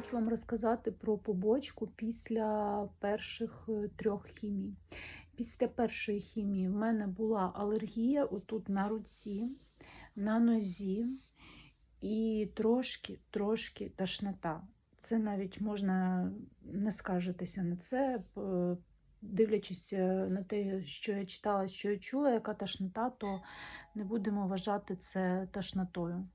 хочу вам розказати про побочку після перших е, трьох хімій. Після першої хімії в мене була алергія отут на руці, на нозі і трошки, трошки тошнота. Це навіть можна не скаржитися на це, дивлячись е, на те, що я читала, що я чула, яка тошнота, то не будемо вважати це тошнотою.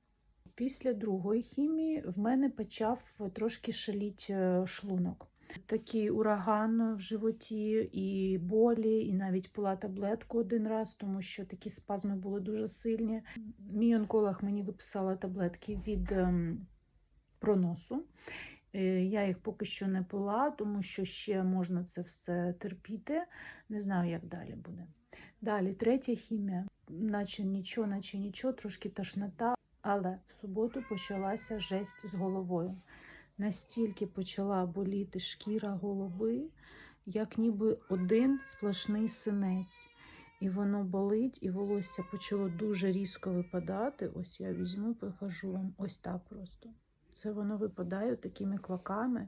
Після другої хімії в мене почав трошки шаліть е, шлунок. Такий ураган в животі, і болі, і навіть пила таблетку один раз, тому що такі спазми були дуже сильні. Мій онколог мені виписала таблетки від ем, проносу. Е, Я їх поки що не пила, тому що ще можна це все терпіти. Не знаю, як далі буде. Далі, третя хімія, наче нічого, наче нічого, трошки тошнота. Але в суботу почалася жесть з головою. Настільки почала боліти шкіра голови, як ніби один сплошний синець. І воно болить, і волосся почало дуже різко випадати. Ось я візьму, покажу вам ось так просто. Це воно випадає такими клаками.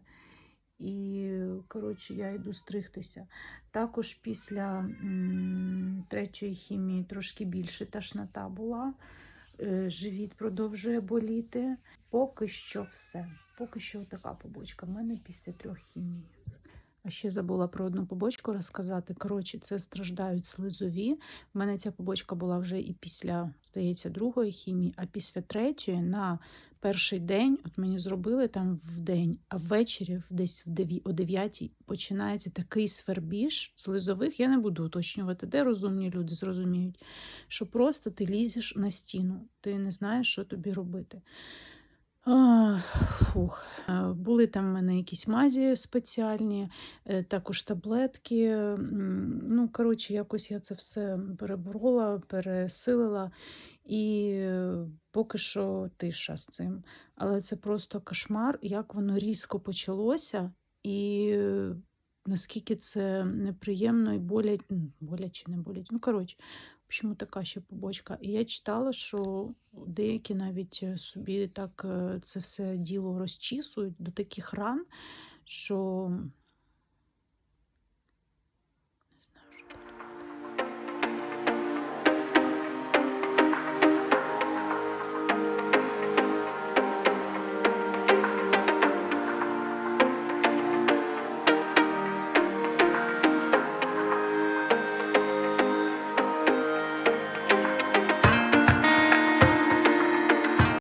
І, коротше, я йду стригтися. Також після м, третьої хімії трошки більше тошнота була. Е, Живіт продовжує боліти. Поки що все. Поки що така побочка в мене після трьох хімій. А ще забула про одну побочку розказати. Коротше, це страждають слизові. У мене ця побочка була вже і після, здається, другої хімії, а після третьої на перший день, от мені зробили там в день, а ввечері, десь в деві- о 9 починається такий свербіж слизових. Я не буду уточнювати, де розумні люди зрозуміють, що просто ти лізеш на стіну, ти не знаєш, що тобі робити. Фух. Були там в мене якісь мазі спеціальні, е, також таблетки. Ну, коротше, якось я це все переборола, пересилила, і е, поки що тиша з цим. Але це просто кошмар, як воно різко почалося, і е, наскільки це неприємно і болять, боляче, не болять. Ну, коротше, в общем, така ще побочка. І я читала, що деякі навіть е, собі так е, це все діло розчісують до таких ран, що